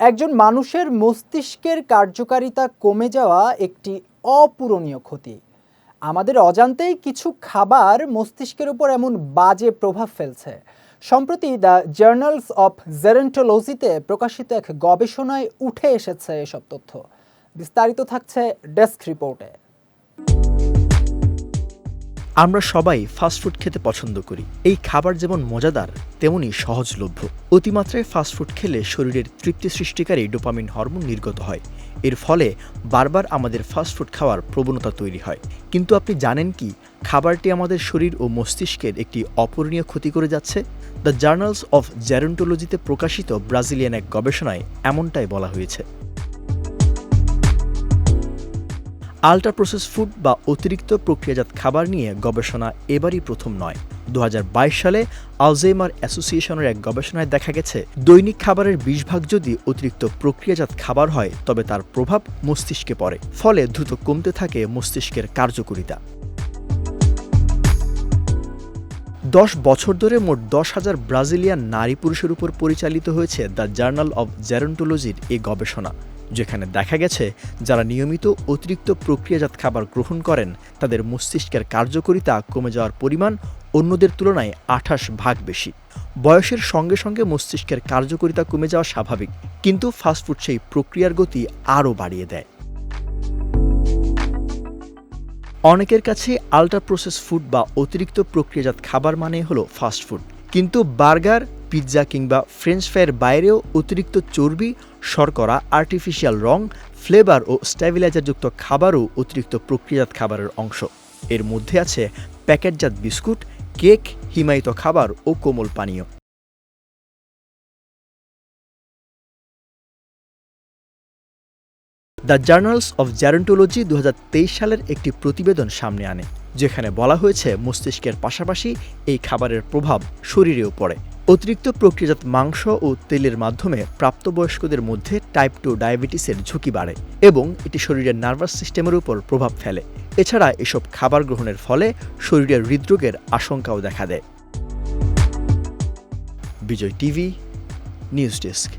একজন মানুষের মস্তিষ্কের কার্যকারিতা কমে যাওয়া একটি অপূরণীয় ক্ষতি। আমাদের অজান্তেই কিছু খাবার মস্তিষ্কের উপর এমন বাজে প্রভাব ফেলছে। সম্প্রতি দ্য জার্নালস অফ জেরেন্টোলজিতে প্রকাশিত এক গবেষণায় উঠে এসেছে এসব তথ্য। বিস্তারিত থাকছে ডেস্ক রিপোর্টে। আমরা সবাই ফাস্টফুড খেতে পছন্দ করি। এই খাবার যেমন মজাদার, তেমনি সহজলভ্য। অতিমাত্রায় ফাস্টফুড খেলে শরীরের তৃপ্তি সৃষ্টিকারী ডোপামিন হরমোন নির্গত হয়। এর ফলে বারবার আমাদের ফাস্টফুড খাওয়ার প্রবণতা তৈরি হয়। কিন্তু আপনি জানেন কি, খাবারটি আমাদের শরীর ও মস্তিষ্কের একটি অপূরণীয় ক্ষতি করে যাচ্ছে? দ্য জার্নালস অফ জ্যারন্টোলজিতে প্রকাশিত ব্রাজিলিয়ান এক গবেষণায় এমনটাই বলা হয়েছে। আল্ট্রা প্রসেস ফুড বা অতিরিক্ত প্রক্রিয়াজাত খাবার নিয়ে গবেষণা এবারই প্রথম নয়। দু সালে আলজেমার অ্যাসোসিয়েশনের এক গবেষণায় দেখা গেছে, দৈনিক খাবারের বিশ ভাগ যদি অতিরিক্ত প্রক্রিয়াজাত খাবার হয়, তবে তার প্রভাব মস্তিষ্কে পড়ে, ফলে দ্রুত কমতে থাকে মস্তিষ্কের কার্যকরিতা। দশ বছর ধরে মোট দশ হাজার ব্রাজিলিয়ান নারী পুরুষের উপর পরিচালিত হয়েছে দ্য জার্নাল অব জ্যারন্টোলজির এই গবেষণা। যেখানে দেখা গেছে যারা নিয়মিত অতিরিক্ত প্রক্রিয়াজাত খাবার গ্রহণ করেন, তাদের মস্তিষ্কের কার্যকারিতা কমে যাওয়ার পরিমাণ অন্যদের তুলনায় আঠাশ ভাগ বেশি। বয়সের সঙ্গে সঙ্গে মস্তিষ্কের কার্যকারিতা কমে যাওয়া স্বাভাবিক, কিন্তু ফাস্টফুড সেই প্রক্রিয়ার গতি আরও বাড়িয়ে দেয়। অনেকের কাছে আল্ট্রা প্রসেস ফুড বা অতিরিক্ত প্রক্রিয়াজাত খাবার মানে হলো ফাস্টফুড, কিন্তু বার্গার পিৎজা কিংবা ফ্রেঞ্চ ফ্রাইয়ের বাইরেও অতিরিক্ত চর্বি, শর্করা আর্টিফিশিয়াল রং ফ্লেভার ও স্ট্যাবিলাইজারযুক্ত খাবারও অতিরিক্ত প্রক্রিয়াজাত খাবারের অংশ। এর মধ্যে আছে প্যাকেটজাত বিস্কুট, কেক, হিমায়িত খাবার ও কোমল পানীয়। দ্য জার্নালস অফ জ্যারন্টোলজি দু সালের একটি প্রতিবেদন সামনে আনে, যেখানে বলা হয়েছে মস্তিষ্কের পাশাপাশি এই খাবারের প্রভাব শরীরেও পড়ে। অতিরিক্ত প্রক্রিয়াজাত মাংস ও তেলের মাধ্যমে প্রাপ্তবয়স্কদের মধ্যে টাইপ টু ডায়াবেটিসের ঝুঁকি বাড়ে এবং এটি শরীরের নার্ভাস সিস্টেমের উপর প্রভাব ফেলে। এছাড়া এসব খাবার গ্রহণের ফলে শরীরের হৃদরোগের আশঙ্কাও দেখা দেয়। Vijay TV, news desk.